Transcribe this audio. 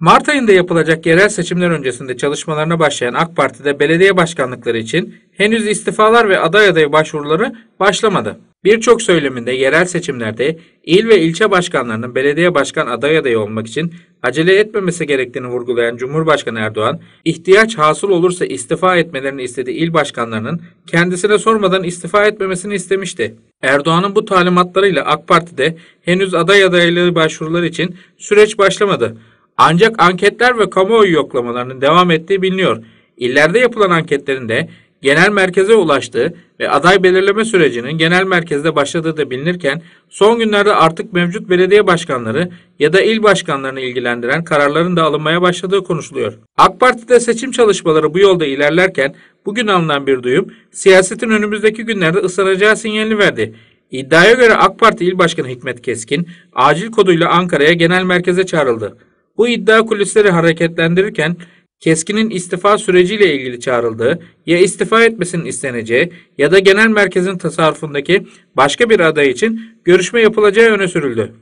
Mart ayında yapılacak yerel seçimler öncesinde çalışmalarına başlayan AK Parti'de belediye başkanlıkları için henüz istifalar ve aday adayı başvuruları başlamadı. Birçok söyleminde yerel seçimlerde il ve ilçe başkanlarının belediye başkan aday adayı olmak için acele etmemesi gerektiğini vurgulayan Cumhurbaşkanı Erdoğan, ihtiyaç hasıl olursa istifa etmelerini istediği il başkanlarının kendisine sormadan istifa etmemesini istemişti. Erdoğan'ın bu talimatlarıyla AK Parti'de henüz aday adaylığı başvuruları için süreç başlamadı. Ancak anketler ve kamuoyu yoklamalarının devam ettiği biliniyor. İllerde yapılan anketlerin de genel merkeze ulaştığı ve aday belirleme sürecinin genel merkezde başladığı da bilinirken son günlerde artık mevcut belediye başkanları ya da il başkanlarını ilgilendiren kararların da alınmaya başladığı konuşuluyor. AK Parti'de seçim çalışmaları bu yolda ilerlerken bugün alınan bir duyum siyasetin önümüzdeki günlerde ıslanacağı sinyalini verdi. İddiaya göre AK Parti İl Başkanı Hikmet Keskin acil koduyla Ankara'ya genel merkeze çağrıldı. Bu iddia kulisleri hareketlendirirken Keskin'in istifa süreciyle ilgili çağrıldığı, ya istifa etmesinin isteneceği ya da genel merkezin tasarrufundaki başka bir aday için görüşme yapılacağı öne sürüldü.